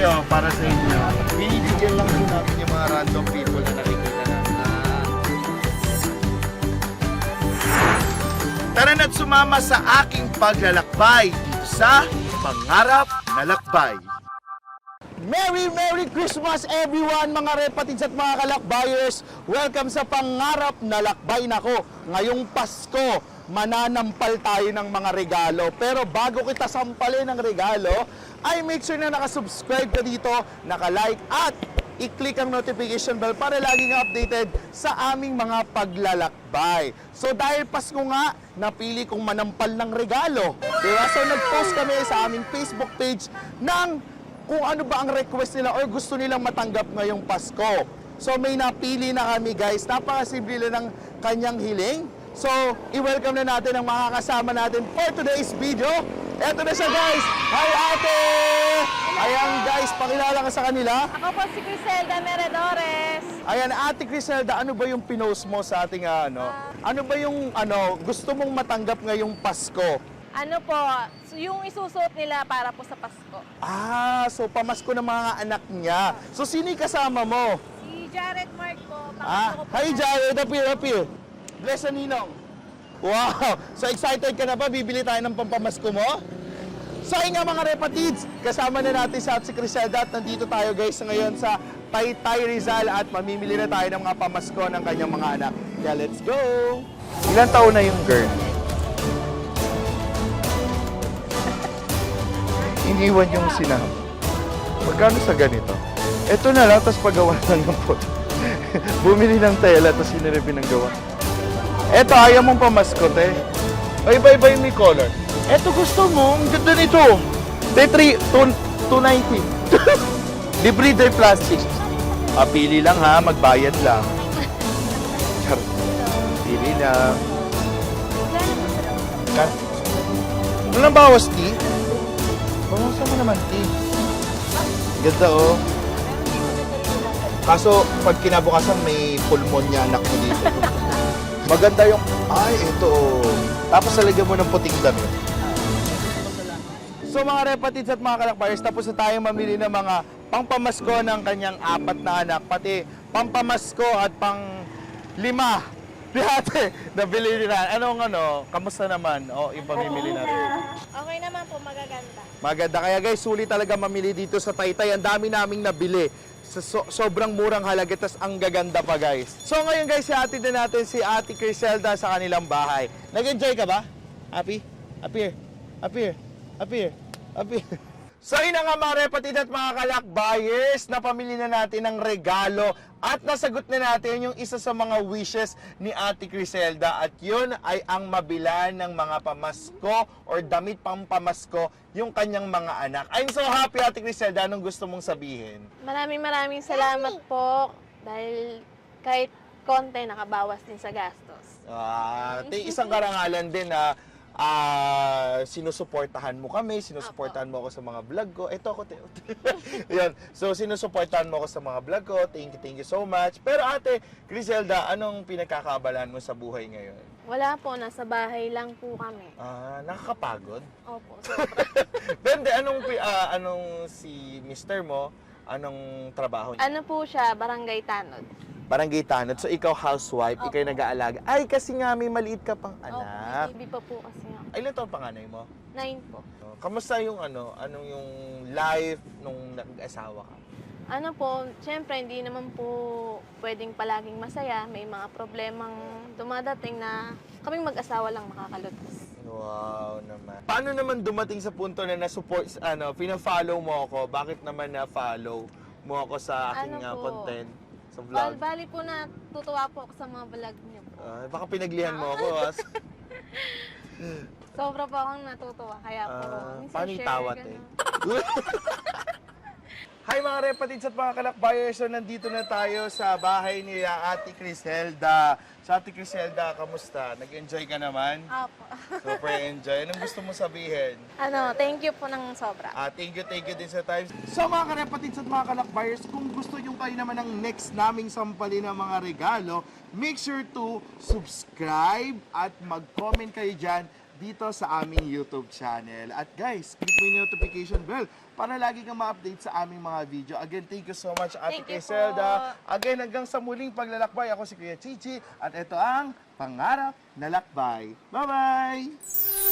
isi-share ko sa inyo. Ayo, para sa inyo. Binibigyan lang po namin yung mga random people na nakikita namin. Tara na't sumama sa aking paglalakbay dito sa Pangarap na Lakbay. Merry Merry Christmas everyone mga repatids at mga kalakbayers! Welcome sa Pangarap na Lakbay nako. Ngayong Pasko, mananampal tayo ng mga regalo. Pero bago kita sampalin ng regalo, ay make sure na nakasubscribe ka dito, nakalike at i-click ang notification bell para laging updated sa aming mga paglalakbay. So dahil Pasko nga, napili kong manampal ng regalo. Diba? So nag-post kami sa aming Facebook page ng kung ano ba ang request nila or gusto nilang matanggap ngayong Pasko. So may napili na kami guys. Napakasimple lang ng kanyang hiling. So, i-welcome na natin ang mga kasama natin for today's video. Eto na siya guys! Hi ate! Ayan guys, pakilala ka sa kanila. Ako po si Criselda Meredores. Ayan, Ate Criselda, ano ba yung pinost mo sa ating ah, ano? Ano ba yung ano, gusto mong matanggap ngayong Pasko? Ano po, so yung isusuot nila para po sa Pasko. Ah, so pamasko ng mga anak niya. So sino yung kasama mo? Si Jared Mark po, Ah, hi Jared, appear, appear. Bless na ninong. Wow! So excited ka na ba? Bibili tayo ng pampamasko mo? So ayun nga mga repatids, kasama na natin si Criselda at nandito tayo guys ngayon sa Taytay Rizal at mamimili na tayo ng mga pamasko ng kanyang mga anak. Kaya let's go! Ilan taon na yung girl? Iniwan yung sinam. Magkano sa ganito? Ito na lang, tapos pagawa lang ng pot. Bumili ng tela, tapos siniripin ng gawa. Eto, ayaw mong pamasko, te. O, iba-iba yung may color. Eto, gusto mo. Ang ganda nito. Te, 3, 290. Libre day plastic. Ah, lang ha, magbayad lang. Pili lang. Kan? Walang bawas, ti? Bawasan mo naman, ti. Ganda, oh. Kaso, pag kinabukasan, may pulmonya anak mo dito. Maganda yung, ay, ito, oh. Tapos salagyan mo ng puting damit. So mga repatids at mga kalakbayers, tapos na tayong mamili ng mga pangpamasko ng kanyang apat na anak, pati pampamasko at pang lima. Dati, nabili nila. Anong ano, kamusta naman? O, yung pamimili natin. Okay naman po, magaganda. Maganda. Kaya guys, sulit talaga mamili dito sa Taytay. Ang dami naming nabili. Sa so- sobrang murang halaga, tas ang gaganda pa guys. So ngayon guys, ihatid na natin si Ate Criselda sa kanilang bahay. Nag-enjoy ka ba? Happy? Happy here. Happy here. So yun na nga mga repatid at mga kalakbayers, napamili na natin ng regalo at nasagot na natin yung isa sa mga wishes ni Ate Criselda at yun ay ang mabilan ng mga pamasko or damit pang pamasko yung kanyang mga anak. I'm so happy Ate Criselda, anong gusto mong sabihin? Maraming maraming salamat po dahil kahit konti nakabawas din sa gastos. Ah, te, isang karangalan din na ah, sinusuportahan mo kami, sinusuportahan mo ako sa mga vlog ko. Ito ako. Yan. So, sinusuportahan mo ako sa mga vlog ko. Thank you, thank you so much. Pero ate, Griselda, anong pinagkakabalan mo sa buhay ngayon? Wala po, nasa bahay lang po kami. Ah, nakakapagod? Opo, hindi, anong, ah, anong si mister mo, anong trabaho niya? ano po siya, barangay Tanod. Barangay Tanod. So, ikaw housewife, ikaw yung nag-aalaga. Ay, kasi nga may maliit ka pang Opo, anak. may baby pa po kasi ako. Ay, ilan taon panganay mo? Nine po. Oh, Kamusta yung ano, anong yung life nung nag-asawa ka? Ano po, syempre hindi naman po pwedeng palaging masaya. May mga problemang dumadating na kaming mag-asawa lang makakalutas. Wow naman. Paano naman dumating sa punto na na-support, ano, pina-follow mo ako? Bakit naman na-follow mo ako sa aking Ano ah, po? content sa Bal, vlog? bali po na tutuwa po ako sa mga vlog niyo po. Ah, baka pinaglihan mo ako. ah. Sobra po akong natutuwa. Kaya po, Ah, minsan paano yung share, tawat ganun. Hi mga repatids at mga kalakbayers. So nandito na tayo sa bahay ni ah, Ate Criselda. Sa Ate Criselda, kamusta? Nag-enjoy ka naman? Apo. Super enjoy. Anong gusto mo sabihin? ano, thank you po ng sobra. Ah, thank you, thank you din sa time. So mga karepatids at mga kalakbayers, kung gusto nyo kayo naman ng next naming sampali ng mga regalo, make sure to subscribe at mag-comment kayo dyan dito sa aming YouTube channel. At guys, click mo yung notification bell para lagi kang ma-update sa aming mga video. Again, thank you so much, Ate Thank you. Again, hanggang sa muling paglalakbay, ako si Kuya Chichi. At ito ang Pangarap na Lakbay. Bye-bye!